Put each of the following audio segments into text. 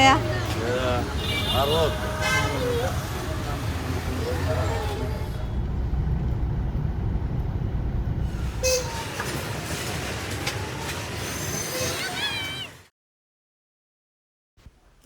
പറയാ?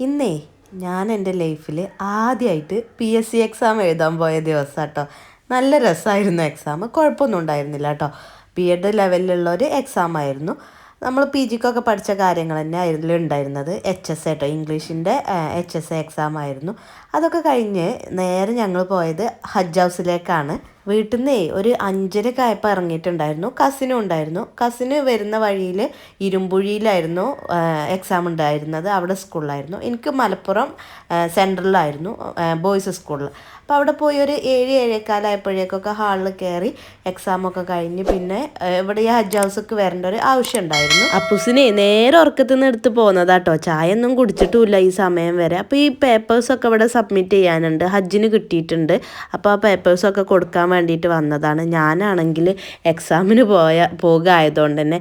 ഇന്നേ ഞാൻ എന്റെ ലൈഫിൽ ആദ്യമായിട്ട് പി എസ് സി എക്സാം എഴുതാൻ പോയ ദിവസം കേട്ടോ നല്ല രസമായിരുന്നു എക്സാം കുഴപ്പമൊന്നും ഉണ്ടായിരുന്നില്ല കേട്ടോ ബി എഡ് ലെവലിലുള്ള ഒരു എക്സാം ആയിരുന്നു. നമ്മൾ പി ജിക്കൊക്കെ പഠിച്ച കാര്യങ്ങൾ തന്നെ ആയിരുന്നു ഉണ്ടായിരുന്നത്. എച്ച് എസ് കേട്ടോ ഇംഗ്ലീഷിന്റെ എച്ച് എസ് എ എക്സാം ആയിരുന്നു. അതൊക്കെ കഴിഞ്ഞ് നേരെ ഞങ്ങൾ പോയത് ഹജ്ജ് ഹൗസിലേക്കാണ്. വീട്ടിൽ നിന്നേ ഒരു അഞ്ചരക്ക് ആയപ്പോൾ ഇറങ്ങിയിട്ടുണ്ടായിരുന്നു കസിനും ഉണ്ടായിരുന്നു. കസിന് വരുന്ന വഴിയിൽ ഇരുമ്പുഴിയിലായിരുന്നു എക്സാം ഉണ്ടായിരുന്നത്. അവിടെ സ്കൂളിലായിരുന്നു എനിക്ക് മലപ്പുറം സെൻട്രലിലായിരുന്നു ബോയ്സ് സ്കൂളിൽ അപ്പോൾ അവിടെ പോയി ഒരു ഏഴ് ഏഴേക്കാലായപ്പോഴേക്കൊക്കെ ഹാളിൽ കയറി എക്സാമൊക്കെ കഴിഞ്ഞ് പിന്നെ ഇവിടെ ഈ ഹജ്ജ് ഹൗസൊക്കെ വരേണ്ട ഒരു ആവശ്യം ഉണ്ടായിരുന്നു. അപ്പുസിനെ നേരെ ഉറക്കത്തിൽ നിന്ന് എടുത്ത് പോകുന്നതാട്ടോ ചായ ഒന്നും കുടിച്ചിട്ടുമില്ല ഈ സമയം വരെ. അപ്പോൾ ഈ പേപ്പേഴ്സൊക്കെ ഇവിടെ സബ്മിറ്റ് ചെയ്യാനുണ്ട്. ഹജ്ജിന് കിട്ടിയിട്ടുണ്ട്. അപ്പോൾ ആ പേപ്പേഴ്സൊക്കെ കൊടുക്കാൻ വേണ്ടിയിട്ട് വന്നതാണ്. ഞാനാണെങ്കിൽ എക്സാമിന് പോയ പോകുക ആയതുകൊണ്ട് തന്നെ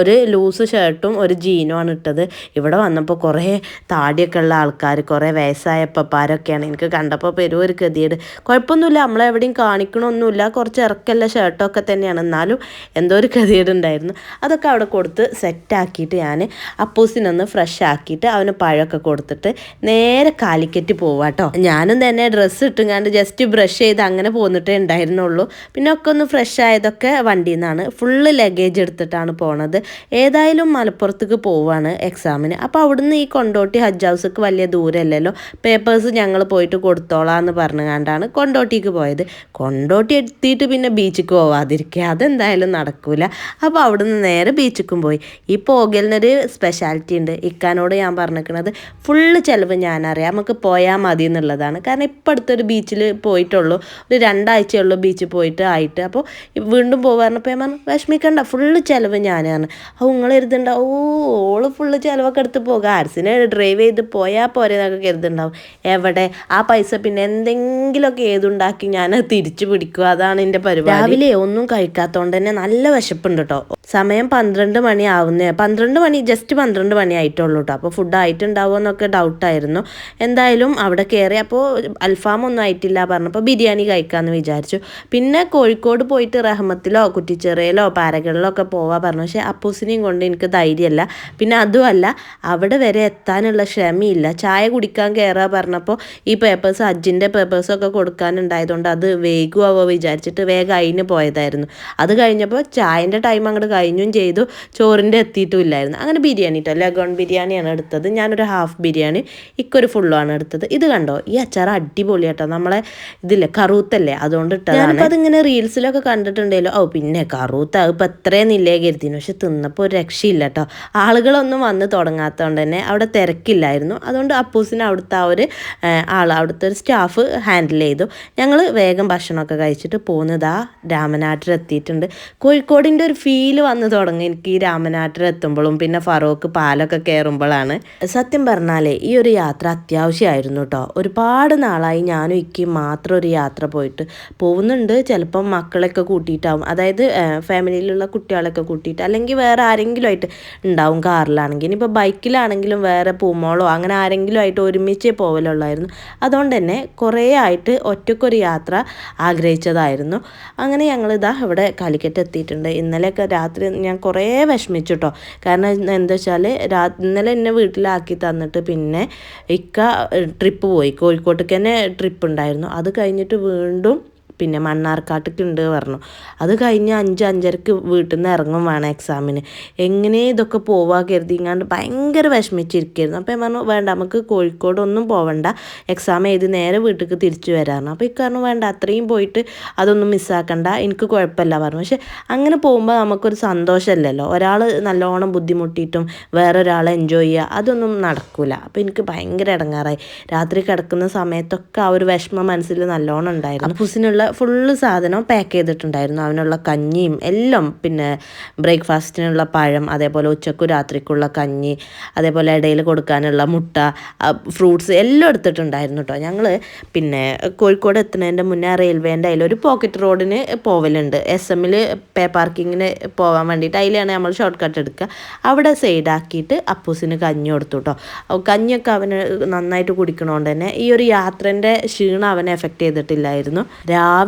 ഒരു ലൂസ് ഷർട്ടും ഒരു ജീനും ആണ് ഇട്ടത്. ഇവിടെ വന്നപ്പോൾ കുറേ താടിയൊക്കെ ഉള്ള ആൾക്കാർ കുറേ വയസ്സായ പപ്പാരൊക്കെയാണ് എനിക്ക് കണ്ടപ്പോൾ പെരും ഒരു ഗതിയേട് കുഴപ്പമൊന്നുമില്ല നമ്മളെവിടെയും കാണിക്കണമൊന്നുമില്ല കുറച്ച് ഇറക്കല്ല ഷർട്ടൊക്കെ തന്നെയാണ്. എന്നാലും എന്തോ ഒരു ഗതിയുണ്ടായിരുന്നു അതൊക്കെ അവിടെ കൊടുത്ത് സെറ്റാക്കിയിട്ട് ഞാൻ അപ്പൂസിനൊന്ന് ഫ്രഷ് ആക്കിയിട്ട് അവന് പഴമൊക്കെ കൊടുത്തിട്ട് നേരെ കാലിക്കറ്റ് പോവാട്ടോ ഞാനും തന്നെ ഡ്രസ്സ് ഇട്ടും കണ്ട് ജസ്റ്റ് ബ്രഷ് ചെയ്ത് അങ്ങനെ പോന്നിട്ടേ ഉണ്ടായിരുന്നുള്ളൂ പിന്നെ ഒക്കെ ഒന്ന് ഫ്രഷ് ആയതൊക്കെ വണ്ടിയിൽ നിന്നാണ് ഫുള്ള് ലഗേജ് എടുത്തിട്ടാണ് പോണത്. ഏതായാലും മലപ്പുറത്തേക്ക് പോവാണ് എക്സാമിന് അപ്പോൾ അവിടുന്ന് ഈ കൊണ്ടോട്ടി ഹജ്ജ് ഹൗസ്ക്ക് വലിയ ദൂരമല്ലല്ലോ പേപ്പേഴ്സ് ഞങ്ങൾ പോയിട്ട് കൊടുത്തോളാം എന്ന് പറഞ്ഞുകൊണ്ടാണ് കൊണ്ടോട്ടിക്ക് പോയത്. കൊണ്ടോട്ടി എത്തിയിട്ട് പിന്നെ ബീച്ചിക്ക് പോവാതിരിക്കുക. അതെന്തായാലും നടക്കൂല. അപ്പോൾ അവിടുന്ന് നേരെ ബീച്ചിക്കും പോയി. ഈ പോകലിനൊരു സ്പെഷ്യാലിറ്റി ഉണ്ട്. ഇക്കാനോട് ഞാൻ പറഞ്ഞിരിക്കുന്നത് ഫുള്ള് ചിലവ് ഞാനറിയാം. നമുക്ക് പോയാൽ മതി എന്നുള്ളതാണ് കാരണം ഇപ്പം അടുത്തൊരു ബീച്ചിൽ പോയിട്ടുള്ളൂ. ഒരു രണ്ടാഴ്ചയുള്ളൂ ബീച്ചിൽ പോയിട്ട് ആയിട്ട്. അപ്പോൾ വീണ്ടും പോകാറുണ്ടപ്പോൾ ഞാൻ പറഞ്ഞു വിഷമിക്കണ്ട ഫുള്ള് ചിലവ് ഞാനാണ്. അപ്പോൾ നിങ്ങൾ കരുതുണ്ടാവും ഓ ഓൾ ഫുള്ള് ചിലവൊക്കെ എടുത്ത് പോകുക ആർസിനെ ഡ്രൈവ് ചെയ്ത് പോയാൽ പോരെ എന്നൊക്കെ കരുതുണ്ടാവും എവിടെ? ആ പൈസ പിന്നെ എന്തെങ്കിലുമൊക്കെ ഏതുണ്ടാക്കി ഞാൻ തിരിച്ചു പിടിക്കുക അതാണ് എന്റെ പരിപാടി. രാവിലെ ഒന്നും കഴിക്കാത്തതുകൊണ്ട് തന്നെ നല്ല വിശപ്പുണ്ട് കേട്ടോ സമയം പന്ത്രണ്ട് മണി ആവുന്നേ പന്ത്രണ്ട് മണി ജസ്റ്റ് പന്ത്രണ്ട് മണി ആയിട്ടുള്ളൂ കേട്ടോ അപ്പോൾ ഫുഡ് ആയിട്ടുണ്ടാവുമോ എന്നൊക്കെ ഡൗട്ടായിരുന്നു എന്തായാലും അവിടെ കയറി അപ്പോൾ അൽഫാം ഒന്നും ആയിട്ടില്ല പറഞ്ഞപ്പോൾ ബിരിയാണി കഴിക്കാമെന്ന് വിചാരിച്ചു. പിന്നെ കോഴിക്കോട് പോയിട്ട് റഹ്മത്തിലോ കുറ്റിച്ചെറയിലോ പാരകളിലോ ഒക്കെ പോവാ പറഞ്ഞു. പക്ഷേ അപ്പൂസിനെയും കൊണ്ട് എനിക്ക് ധൈര്യമല്ല. പിന്നെ അതുമല്ല അവിടെ വരെ എത്താനുള്ള ക്ഷമയില്ല. ചായ കുടിക്കാൻ കയറുക പറഞ്ഞപ്പോൾ ഈ പേപ്പേഴ്സ് അജിന്റെ പേപ്പേഴ്സൊക്കെ കൊടുക്കാനുണ്ടായതുകൊണ്ട് അത് വേഗമാവോ വിചാരിച്ചിട്ട് വേഗം അതിന് പോയതായിരുന്നു. അത് കഴിഞ്ഞപ്പോൾ ചായന്റെ ടൈം അങ്ങോട്ട് കഴിഞ്ഞും ചെയ്തു. ചോറിന്റെ എത്തിയിട്ടുമില്ലായിരുന്നു അങ്ങനെ ബിരിയാണി കേട്ടോ ലഗോൺ ബിരിയാണിയാണ് എടുത്തത്. ഞാനൊരു ഹാഫ് ബിരിയാണി ഇക്കൊരു ഫുള്ളുമാണ് എടുത്തത്. ഇത് കണ്ടോ? ഈ അച്ചാർ അടിപൊളിയാട്ടോ. നമ്മളെ ഇതില്ലേ കറൂത്തല്ലേ? അതുകൊണ്ട് ഇട്ടതാണ് ഞാനിപ്പോൾ അതിങ്ങനെ റീൽസിലൊക്കെ കണ്ടിട്ടുണ്ടല്ലോ ഓ പിന്നെ കറൂത്ത ഇപ്പം നില്ലേ കരുതിന് പക്ഷെ തിന്നപ്പോൾ ഒരു രക്ഷയില്ല കേട്ടോ ആളുകളൊന്നും വന്ന് തുടങ്ങാത്തതുകൊണ്ട് തന്നെ അവിടെ തിരക്കില്ലായിരുന്നു. അതുകൊണ്ട് അപ്പൂസിന് അവിടുത്തെ ആ ഒരു ആൾ അവിടുത്തെ ഒരു സ്റ്റാഫ് ഹാൻഡിൽ ചെയ്തു. ഞങ്ങൾ വേഗം ഭക്ഷണമൊക്കെ കഴിച്ചിട്ട് പോകുന്നതാ രാമനാട്ടിൽ എത്തിയിട്ടുണ്ട് കോഴിക്കോടിന്റെ ഒരു ഫീൽ വന്ന് തുടങ്ങി എനിക്ക് ഈ രാമനാട്ടിൽ എത്തുമ്പോഴും പിന്നെ ഫറോക്ക് പാലൊക്കെ കയറുമ്പോഴാണ് സത്യം പറഞ്ഞാലേ ഈ ഒരു യാത്ര അത്യാവശ്യമായിരുന്നു കേട്ടോ ഒരുപാട് നാളായി ഞാനും ഇക്കയും മാത്രം ഒരു യാത്ര പോയിട്ട് പോകുന്നുണ്ട് ചിലപ്പം മക്കളൊക്കെ കൂട്ടിയിട്ടാവും. അതായത് ഫാമിലിയിലുള്ള കുട്ടികളൊക്കെ കൂട്ടിയിട്ട് അല്ലെങ്കിൽ വേറെ ആരെങ്കിലും ആയിട്ട് ഉണ്ടാവും കാറിലാണെങ്കിൽ. ഇനിയിപ്പോൾ ബൈക്കിലാണെങ്കിലും വേറെ പൂമോളോ അങ്ങനെ ആരെങ്കിലും ആയിട്ട് ഒരുമിച്ച് പോവലുള്ളായിരുന്നു. അതുകൊണ്ട് തന്നെ കുറേ ആയിട്ട് ഒറ്റക്കൊരു യാത്ര ആഗ്രഹിച്ചതായിരുന്നു. അങ്ങനെ ഞങ്ങളിതാ ഇവിടെ കാലിക്കറ്റ് എത്തിയിട്ടുണ്ട്. ഇന്നലെയൊക്കെ രാത്രി ഞാൻ കുറേ വിഷമിച്ചു കേട്ടോ കാരണം എന്താ വെച്ചാൽ രാ ഇന്നലെ എന്നെ വീട്ടിലാക്കി തന്നിട്ട് പിന്നെ ഇക്ക ട്രിപ്പ് പോയി. കോഴിക്കോട്ടേക്ക് തന്നെ ട്രിപ്പ് ഉണ്ടായിരുന്നു. അത് കഴിഞ്ഞിട്ട് വീണ്ടും പിന്നെ മണ്ണാർക്കാട്ടേക്ക് ഉണ്ട് പറഞ്ഞു. അത് കഴിഞ്ഞ് അഞ്ച് അഞ്ചരക്ക് വീട്ടിൽ നിന്ന് ഇറങ്ങും വേണം എക്സാമിന്. എങ്ങനെ ഇതൊക്കെ പോവാ കരുതിങ്ങാണ്ട് ഭയങ്കര വിഷമിച്ചിരിക്കുകയായിരുന്നു അപ്പോൾ ഞാൻ പറഞ്ഞു വേണ്ട നമുക്ക് കോഴിക്കോടൊന്നും പോവണ്ട. എക്സാം എഴുതി നേരെ വീട്ടിലേക്ക് തിരിച്ചു വരാറുണ്ട് അപ്പോൾ ഇക്കാരണം വേണ്ട അത്രയും പോയിട്ട് അതൊന്നും മിസ്സാക്കണ്ട. എനിക്ക് കുഴപ്പമില്ല പറഞ്ഞു. പക്ഷെ അങ്ങനെ പോകുമ്പോൾ നമുക്കൊരു സന്തോഷമല്ലല്ലോ ഒരാൾ നല്ലോണം ബുദ്ധിമുട്ടിയിട്ടും വേറൊരാളെ എൻജോയ് ചെയ്യുക അതൊന്നും നടക്കില്ല അപ്പോൾ എനിക്ക് ഭയങ്കര ഇടങ്ങാറായി രാത്രി കിടക്കുന്ന സമയത്തൊക്കെ ആ ഒരു വിഷമം മനസ്സിൽ നല്ലോണം ഉണ്ടായിരുന്നു. അപ്പൂസിനുള്ള ഫുള്ള് സാധനം പാക്ക് ചെയ്തിട്ടുണ്ടായിരുന്നു. അവനുള്ള കഞ്ഞിയും എല്ലാം പിന്നെ ബ്രേക്ക്ഫാസ്റ്റിനുള്ള പഴം അതേപോലെ ഉച്ചക്കും രാത്രിക്കുള്ള കഞ്ഞി അതേപോലെ ഇടയിൽ കൊടുക്കാനുള്ള മുട്ട ഫ്രൂട്ട്സ് എല്ലാം എടുത്തിട്ടുണ്ടായിരുന്നു കേട്ടോ ഞങ്ങൾ പിന്നെ കോഴിക്കോട് എത്തുന്നതിന്റെ മുന്നേ റെയിൽവേന്റെ അതിൽ ഒരു പോക്കറ്റ് റോഡിന് പോവലുണ്ട്. എസ് എമ്മിൽ പേ പാർക്കിങ്ങിന് പോകാൻ വേണ്ടിയിട്ട് അതിലാണ് നമ്മൾ ഷോർട്ട് കട്ട് എടുക്കുക. അവിടെ സൈഡാക്കിയിട്ട് അപ്പൂസിന് കഞ്ഞി കൊടുത്തു കേട്ടോ കഞ്ഞിയൊക്കെ അവന് നന്നായിട്ട് കുടിക്കണോണ്ട് തന്നെ ഈ ഒരു യാത്രേന്റെ ക്ഷീണം അവനെ എഫക്റ്റ് ചെയ്തിട്ടില്ലായിരുന്നു. രാവിലെ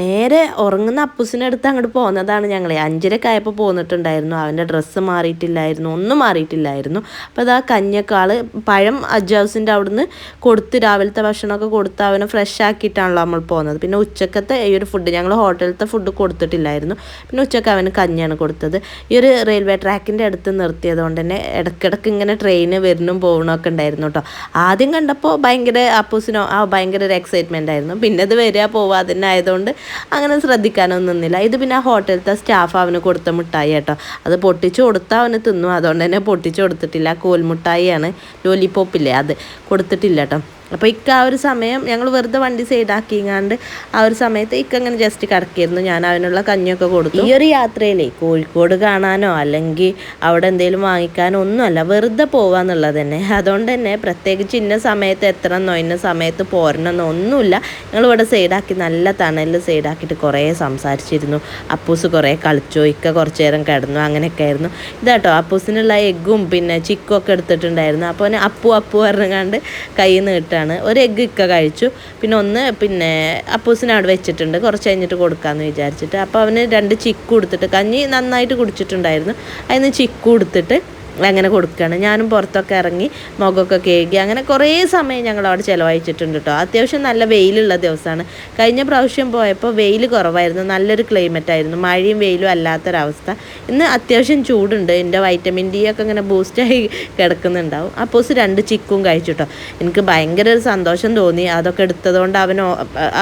നേരെ ഉറങ്ങുന്ന അപ്പൂസിന്റെ അടുത്ത് അങ്ങോട്ട് പോകുന്നതാണ് ഞങ്ങൾ അഞ്ചരക്കായപ്പോൾ പോന്നിട്ടുണ്ടായിരുന്നു. അവന്റെ ഡ്രസ്സ് മാറിയിട്ടില്ലായിരുന്നു. ഒന്നും മാറിയിട്ടില്ലായിരുന്നു. അപ്പോൾ അതാ കഞ്ഞക്കാൾ പഴം പഴം അജാസിന്റെ അവിടുന്ന് കൊടുത്ത് രാവിലത്തെ ഭക്ഷണമൊക്കെ കൊടുത്ത് അവനെ ഫ്രഷ് ആക്കിയിട്ടാണല്ലോ നമ്മൾ പോകുന്നത്. പിന്നെ ഉച്ചക്കത്തെ ഈ ഒരു ഫുഡ് ഞങ്ങൾ ഹോട്ടലിലത്തെ ഫുഡ് കൊടുത്തിട്ടില്ലായിരുന്നു. പിന്നെ ഉച്ചയ്ക്ക് അവന് കഞ്ഞിയാണ് കൊടുത്തത്. ഈ ഒരു റെയിൽവേ ട്രാക്കിന്റെ അടുത്ത് നിർത്തിയത് കൊണ്ട് തന്നെ ഇടയ്ക്കിടയ്ക്ക് ഇങ്ങനെ ട്രെയിന് വരുന്നും പോകണമൊക്കെ ഉണ്ടായിരുന്നു കേട്ടോ. ആദ്യം കണ്ടപ്പോൾ ഭയങ്കര അപ്പൂസിനോ ആ ഭയങ്കര ഒരു എക്സൈറ്റ്മെന്റ് ആയിരുന്നു. പിന്നെ അത് വരിക പോവുക ആയതുകൊണ്ട് അങ്ങനെ ശ്രദ്ധിക്കാനൊന്നും നിന്നില്ല. ഇത് പിന്നെ ആ ഹോട്ടലിലത്തെ സ്റ്റാഫ് അവന് കൊടുത്ത മിഠായി കേട്ടോ. അത് പൊട്ടിച്ചു കൊടുത്താൽ അവന് തിന്നു. അതുകൊണ്ട് തന്നെ പൊട്ടിച്ചു കൊടുത്തിട്ടില്ല. കോൽമുട്ടായിയാണ് ലോലിപ്പോപ്പില്ലേ അത് കൊടുത്തിട്ടില്ല കേട്ടോ. അപ്പോൾ ഇക്ക ആ ഒരു സമയം ഞങ്ങൾ വെറുതെ വണ്ടി സൈഡാക്കിങ്ങാണ്ട് ആ ഒരു സമയത്ത് ഇക്ക അങ്ങനെ ജസ്റ്റ് കിടക്കിയിരുന്നു. ഞാൻ അവനുള്ള കഞ്ഞിയൊക്കെ കൊടുത്തു. ഈ ഒരു യാത്രയിലേ കോഴിക്കോട് കാണാനോ അല്ലെങ്കിൽ അവിടെ എന്തെങ്കിലും വാങ്ങിക്കാനോ ഒന്നുമല്ല വെറുതെ പോവാന്നുള്ളത് തന്നെ. അതുകൊണ്ട് തന്നെ പ്രത്യേകിച്ച് ഇന്ന സമയത്ത് എത്തണമെന്നോ ഇന്ന സമയത്ത് പോരണമെന്നോ ഒന്നുമില്ല. ഞങ്ങൾ ഇവിടെ സൈഡാക്കി നല്ല തണലിൽ സൈഡാക്കിയിട്ട് കുറേ സംസാരിച്ചിരുന്നു. അപ്പൂസ് കുറേ കളിച്ചു ഇക്ക കുറച്ച് നേരം കിടന്നു അങ്ങനെയൊക്കെ ആയിരുന്നു. ഇതാട്ടോ അപ്പൂസിനുള്ള എഗ്ഗും പിന്നെ ചിക്കും ഒക്കെ എടുത്തിട്ടുണ്ടായിരുന്നു. അപ്പോൾ അപ്പു അപ്പു പറഞ്ഞാണ്ട് കൈ നിന്ന് കിട്ടുകയാണ് ഒരു എഗ്ഗ് ഇക്ക കഴിച്ചു. പിന്നെ ഒന്ന് പിന്നെ അപ്പൂസിനെ അവിടെ വെച്ചിട്ടുണ്ട്. കുറച്ച് കഴിഞ്ഞിട്ട് കൊടുക്കാമെന്ന് വിചാരിച്ചിട്ട്. അപ്പോൾ അവന് രണ്ട് ചിക്കു കൊടുത്തിട്ട് കഞ്ഞി നന്നായിട്ട് കുടിച്ചിട്ടുണ്ടായിരുന്നു. അതിന് ചിക്കു കൊടുത്തിട്ട് അങ്ങനെ കൊടുക്കുകയാണ് ഞാനും പുറത്തൊക്കെ ഇറങ്ങി മുഖമൊക്കെ കേകി അങ്ങനെ കുറേ സമയം ഞങ്ങൾ അവിടെ ചിലവഴിച്ചിട്ടുണ്ട് കേട്ടോ അത്യാവശ്യം നല്ല വെയിലുള്ള ദിവസമാണ്. കഴിഞ്ഞ പ്രാവശ്യം പോയപ്പോൾ വെയിൽ കുറവായിരുന്നു. നല്ലൊരു ക്ലൈമറ്റ് ആയിരുന്നു. മഴയും വെയിലും അല്ലാത്തൊരവസ്ഥ. ഇന്ന് അത്യാവശ്യം ചൂടുണ്ട്. എന്റെ വൈറ്റമിൻ ഡി ഒക്കെ ഇങ്ങനെ ബൂസ്റ്റായി കിടക്കുന്നുണ്ടാവും. അപ്പോസ് രണ്ട് ചിക്കും കഴിച്ചു കേട്ടോ എനിക്ക് ഭയങ്കര ഒരു സന്തോഷം തോന്നി. അതൊക്കെ എടുത്തതുകൊണ്ട് അവന്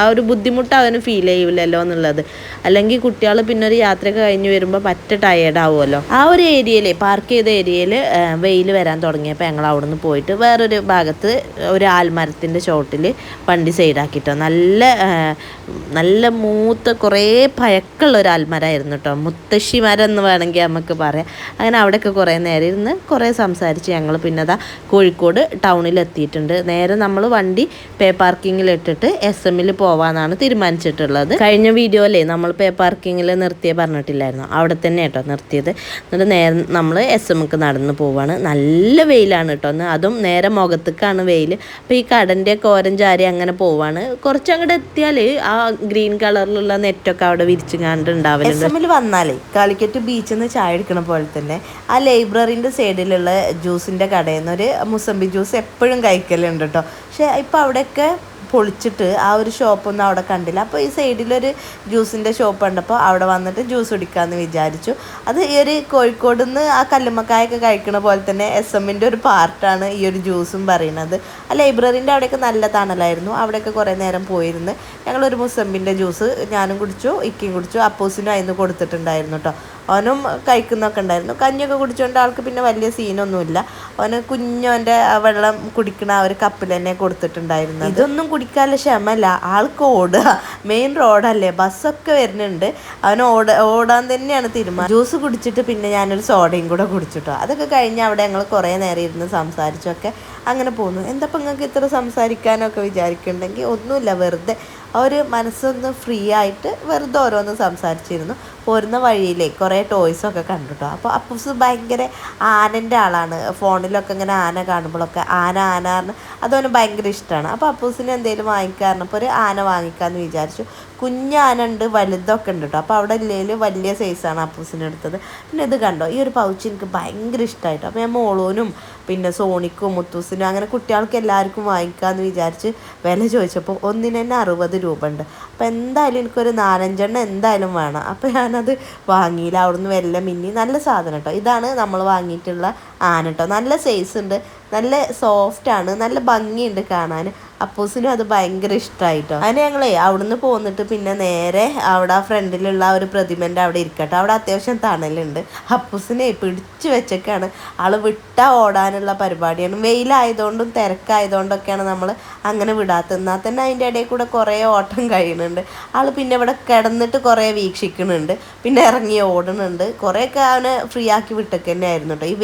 ആ ഒരു ബുദ്ധിമുട്ട് അവന് ഫീൽ ചെയ്യില്ലല്ലോ എന്നുള്ളത്. അല്ലെങ്കിൽ കുട്ടികൾ പിന്നെ ഒരു യാത്രയൊക്കെ കഴിഞ്ഞ് വരുമ്പോൾ പറ്റ ടയേർഡ് ആവുമല്ലോ. ആ ഒരു ഏരിയയിലെ പാർക്ക് ചെയ്ത ഏരിയയിൽ വെയിൽ വരാൻ തുടങ്ങിയപ്പോൾ ഞങ്ങൾ അവിടെ നിന്ന് പോയിട്ട് വേറൊരു ഭാഗത്ത് ഒരു ആൽമരത്തിന്റെ ചോട്ടിൽ വണ്ടി സൈഡാക്കിയിട്ടോ നല്ല നല്ല മൂത്ത കുറേ പഴക്കമുള്ള ഒരു ആൽമരമായിരുന്നു കേട്ടോ. മുത്തശ്ശിമാരെന്ന് വേണമെങ്കിൽ നമുക്ക് പറയാം. അങ്ങനെ അവിടെയൊക്കെ കുറേ നേരം ഇരുന്ന് കുറേ സംസാരിച്ച് ഞങ്ങൾ പിന്നെ അതാ കോഴിക്കോട് ടൗണിൽ എത്തിയിട്ടുണ്ട് നേരെ നമ്മൾ വണ്ടി പേ പാർക്കിങ്ങിൽ ഇട്ടിട്ട് എസ് എമ്മിൽ പോവാന്നാണ് തീരുമാനിച്ചിട്ടുള്ളത്. കഴിഞ്ഞ വീഡിയോയിലേ നമ്മൾ പേ പാർക്കിങ്ങിൽ നിർത്തിയേ പറഞ്ഞിട്ടില്ലായിരുന്നു. അവിടെ തന്നെ കേട്ടോ നിർത്തിയത്. എന്നിട്ട് നേരെ നമ്മൾ എസ് എമ്മിക്ക് നടന്ന് പോവാണ്. നല്ല വെയിലാണ് കേട്ടോ. അതും നേരെ മുഖത്തേക്കാണ് വെയിൽ അപ്പോൾ ഈ കടന്റെ ഒക്കെ ഓരം ചാരി അങ്ങനെ പോവാണ്. കുറച്ചങ്ങോട്ട് എത്തിയാൽ ആ ഗ്രീൻ കളറിലുള്ള നെറ്റൊക്കെ അവിടെ വിരിച്ചുങ്ങാണ്ട് ഉണ്ടാവില്ല വന്നാലേ കാലിക്കറ്റ് ബീച്ചിൽ നിന്ന് ചായ എടുക്കണ പോലെ തന്നെ ആ ലൈബ്രറിന്റെ സൈഡിലുള്ള ജ്യൂസിന്റെ കടയിൽ നിന്ന് ഒരു മുസമ്പി ജ്യൂസ് എപ്പോഴും കഴിക്കലുണ്ട് കേട്ടോ പക്ഷേ ഇപ്പോൾ അവിടെയൊക്കെ പൊളിച്ചിട്ട് ആ ഒരു ഷോപ്പൊന്നും അവിടെ കണ്ടില്ല. അപ്പോൾ ഈ സൈഡിലൊരു ജ്യൂസിന്റെ ഷോപ്പ് കണ്ടപ്പോൾ അവിടെ വന്നിട്ട് ജ്യൂസ് കുടിക്കാമെന്ന് വിചാരിച്ചു. അത് ഈ ഒരു കോഴിക്കോട് നിന്ന് ആ കല്ലുമ്മക്കായൊക്കെ കഴിക്കണ പോലെ തന്നെ എസ് എമ്മിന്റെ ഒരു പാർട്ടാണ് ഈ ഒരു ജ്യൂസും പറയുന്നത്. ആ ലൈബ്രറീന്റെ അവിടെയൊക്കെ നല്ല തണലായിരുന്നു. അവിടെയൊക്കെ കുറേ നേരം പോയിരുന്ന്. ഞങ്ങളൊരു മുസമ്പിന്റെ ജ്യൂസ് ഞാനും കുടിച്ചു ഇക്കയും കുടിച്ചു അപ്പോസിനും അതിന് കൊടുത്തിട്ടുണ്ടായിരുന്നു കേട്ടോ അവനും കഴിക്കുന്നൊക്കെ ഉണ്ടായിരുന്നു. കഞ്ഞിയൊക്കെ കുടിച്ചുകൊണ്ട് ആൾക്ക് പിന്നെ വലിയ സീനൊന്നുമില്ല. അവന് കുഞ്ഞോന്റെ വെള്ളം കുടിക്കണ ആ ഒരു കപ്പിൽ തന്നെ കൊടുത്തിട്ടുണ്ടായിരുന്നു ഇതൊന്നും കുടിക്കാനുള്ള ക്ഷമല്ല ആൾക്ക് ഓടുക. മെയിൻ റോഡല്ലേ. ബസ്സൊക്കെ വരുന്നുണ്ട്. അവൻ ഓട ഓടാൻ തന്നെയാണ് തീരുമാനം. ജ്യൂസ് കുടിച്ചിട്ട് പിന്നെ ഞാനൊരു സോഡയും കൂടെ കുടിച്ചിട്ടോ. അതൊക്കെ കഴിഞ്ഞ് അവിടെ ഞങ്ങൾ കുറേ നേരം ഇരുന്ന് സംസാരിച്ചൊക്കെ അങ്ങനെ പോകുന്നു എന്താ ഇപ്പം നിങ്ങൾക്ക് ഇത്ര സംസാരിക്കാനൊക്കെ വിചാരിക്കുന്നുണ്ടെങ്കിൽ ഒന്നുമില്ല. വെറുതെ ഒരു മനസ്സൊന്ന് ഫ്രീ ആയിട്ട് വെറുതെ ഓരോന്ന് സംസാരിച്ചിരുന്നു. പോരുന്ന വഴിയിലേ കുറേ ടോയ്സൊക്കെ കണ്ടു അപ്പോൾ അപ്പൂസ് ഭയങ്കര ആനന്റെ ആളാണ്. ഫോണിലൊക്കെ ഇങ്ങനെ ആന കാണുമ്പോഴൊക്കെ ആന ആന പറഞ്ഞ് അതവന് ഭയങ്കര ഇഷ്ടമാണ് അപ്പോൾ അപ്പൂസിന് എന്തെങ്കിലും വാങ്ങിക്കാറുണ്ടപ്പോൾ ഒരു ആന വാങ്ങിക്കാമെന്ന് വിചാരിച്ചു. കുഞ്ഞാന ഉണ്ട് വലുതൊക്കെ ഉണ്ട് കേട്ടോ അപ്പോൾ അവിടെ ഇല്ലെങ്കിൽ വലിയ സൈസാണ് അപ്പൂസിന് എടുത്തത്. പിന്നെ ഇത് കണ്ടോ? ഈ ഒരു പൗച്ച് എനിക്ക് ഭയങ്കര ഇഷ്ടമായിട്ടോ അപ്പോൾ ഞാൻ മോളൂനും പിന്നെ സോണിക്കും മുത്തൂസിനും അങ്ങനെ കുട്ടികൾക്ക് എല്ലാവർക്കും വാങ്ങിക്കാമെന്ന് വിചാരിച്ച് വില ചോദിച്ചപ്പോൾ ഒന്നിന് തന്നെ അറുപത് രൂപ ഉണ്ട് അപ്പോൾ എന്തായാലും എനിക്കൊരു നാലഞ്ചെണ്ണം എന്തായാലും വേണം. അപ്പോൾ ഞാനത് വാങ്ങിയില്ല. അവിടുന്ന് വെല്ല മിന്നി നല്ല സാധനം കേട്ടോ. ഇതാണ് നമ്മൾ വാങ്ങിയിട്ടുള്ള ആന കേട്ടോ നല്ല സൈസ് ഉണ്ട്. നല്ല സോഫ്റ്റ് ആണ്. നല്ല ഭംഗിയുണ്ട് കാണാൻ. അപ്പൂസിനും അത് ഭയങ്കര ഇഷ്ടമായിട്ടോ അതിന് ഞങ്ങളേ അവിടുന്ന് പോന്നിട്ട് പിന്നെ നേരെ അവിടെ ആ ഫ്രണ്ടിലുള്ള ഒരു പ്രതിമന്റെ അവിടെ ഇരിക്കട്ടോ. അവിടെ അത്യാവശ്യം തണലുണ്ട്. അപ്പൂസിനെ പിടിച്ചു വെച്ചൊക്കെയാണ് ആൾ വിട്ട ഓടാനുള്ള പരിപാടിയാണ്. വെയിലായതുകൊണ്ടും തിരക്കായതുകൊണ്ടൊക്കെയാണ് നമ്മൾ അങ്ങനെ വിടാത്തത്. എന്നാൽ തന്നെ അതിന്റെ ഇടയിൽ കൂടെ കുറേ ഓട്ടം കഴിയുന്നുണ്ട്. ആൾ പിന്നെ ഇവിടെ കിടന്നിട്ട് കുറേ വീക്ഷിക്കുന്നുണ്ട്. പിന്നെ ഇറങ്ങി ഓടുന്നുണ്ട്. കുറേയൊക്കെ അവനെ ഫ്രീ ആക്കി വിട്ടൊക്കെ തന്നെ ആയിരുന്നു കേട്ടോ ഈ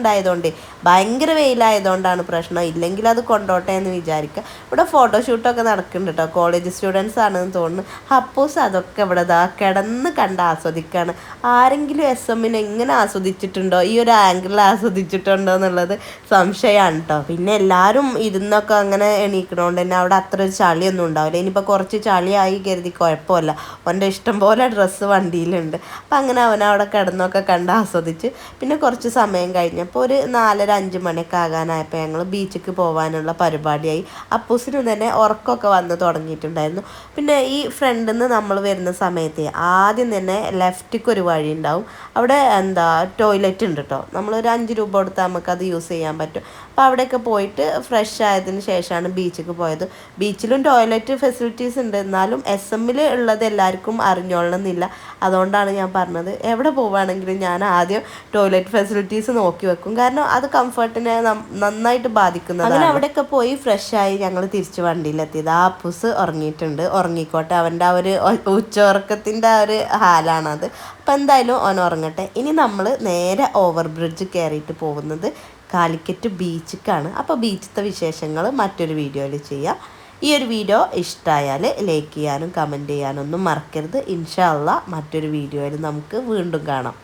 വെയിലുണ്ടായതുകൊണ്ട് ഭയങ്കര വെയിലായതുകൊണ്ടാണ് പ്രശ്നം. ഇല്ലെങ്കിൽ അത് കൊണ്ടോട്ടെ എന്ന് വിചാരിക്കുക. ഇവിടെ ഫോട്ടോഷൂട്ടൊക്കെ നടക്കുന്നുണ്ട് കേട്ടോ കോളേജ് സ്റ്റുഡൻസ് ആണെന്ന് തോന്നുന്നു. അപ്പോസ് അതൊക്കെ ഇവിടെ ഇതാ കിടന്ന് കണ്ട് ആസ്വദിക്കുകയാണ്. ആരെങ്കിലും എസ് എമ്മിനെ എങ്ങനെ ആസ്വദിച്ചിട്ടുണ്ടോ? ഈ ഒരു ആംഗിളിൽ ആസ്വദിച്ചിട്ടുണ്ടോ എന്നുള്ളത് സംശയമാണ് കേട്ടോ പിന്നെ എല്ലാവരും ഇരുന്നൊക്കെ അങ്ങനെ എണീക്കണോണ്ട് തന്നെ അവിടെ അത്ര ഒരു ചളിയൊന്നും ഉണ്ടാവില്ല. ഇനിയിപ്പോൾ കുറച്ച് ചളിയായി കരുതി കുഴപ്പമില്ല. അവന്റെ ഇഷ്ടം പോലെ ഡ്രസ്സ് വണ്ടിയിലുണ്ട്. അപ്പം അങ്ങനെ അവൻ അവിടെ കിടന്നൊക്കെ കണ്ട് ആസ്വദിച്ച് പിന്നെ കുറച്ച് സമയം കഴിഞ്ഞപ്പോൾ ഒരു നാലര അഞ്ച് മണിയൊക്കെ ആകാനായപ്പോൾ ഞങ്ങൾ ബീച്ചിക്ക് പോകാനുള്ള പരിപാടിയായി. അപ്പൂസിന് തന്നെ ഉറക്കമൊക്കെ വന്ന് തുടങ്ങിയിട്ടുണ്ടായിരുന്നു. പിന്നെ ഈ ഫ്രണ്ടിൽ നിന്ന് നമ്മൾ വരുന്ന സമയത്ത് ആദ്യം തന്നെ ലെഫ്റ്റിക്ക് ഒരു വഴി ഉണ്ടാവും. അവിടെ എന്താ ടോയ്ലറ്റ് ഉണ്ട് കേട്ടോ നമ്മളൊരു അഞ്ച് രൂപ കൊടുത്താൽ നമുക്ക് അത് യൂസ് ചെയ്യാൻ പറ്റും. അപ്പോൾ അവിടെയൊക്കെ പോയിട്ട് ഫ്രഷ് ആയതിന് ശേഷമാണ് ബീച്ചിക്ക് പോയത്. ബീച്ചിലും ടോയ്ലറ്റ് ഫെസിലിറ്റീസ് ഉണ്ട്. എന്നാലും എസ് എമ്മിൽ ഉള്ളത് എല്ലാവർക്കും അറിഞ്ഞോളണമെന്നില്ല അതുകൊണ്ടാണ് ഞാൻ പറഞ്ഞത്. എവിടെ പോവുകയാണെങ്കിലും ഞാൻ ആദ്യം ടോയ്ലറ്റ് ഫെസിലിറ്റീസ് നോക്കി വെക്കും. കാരണം അത് കംഫർട്ടിനെ നന്നായിട്ട് ബാധിക്കുന്നത് അങ്ങനെ അവിടെയൊക്കെ പോയി ഫ്രഷായി ഞങ്ങൾ തിരിച്ച് വണ്ടിയിലെത്തിയത്. ആ പുസ് ഉറങ്ങിയിട്ടുണ്ട്. ഉറങ്ങിക്കോട്ടെ. അവന്റെ ആ ഒരു ഉച്ചയുറക്കത്തിന്റെ ആ ഒരു ഹാലാണത്. അപ്പം എന്തായാലും ഓൻ ഉറങ്ങട്ടെ. ഇനി നമ്മൾ നേരെ ഓവർ ബ്രിഡ്ജ് കയറിയിട്ട് പോകുന്നത് കാലിക്കറ്റ് ബീച്ചിക്കാണ് അപ്പോൾ ബീച്ചിലത്തെ വിശേഷങ്ങൾ മറ്റൊരു വീഡിയോയിൽ ചെയ്യാം. ഈ ഒരു വീഡിയോ ഇഷ്ടമായാൽ ലൈക്ക് ചെയ്യാനും കമന്റ് ചെയ്യാനും ഒന്നും മറക്കരുത്. ഇൻഷാ അള്ളാ മറ്റൊരു വീഡിയോയിൽ നമുക്ക് വീണ്ടും കാണാം.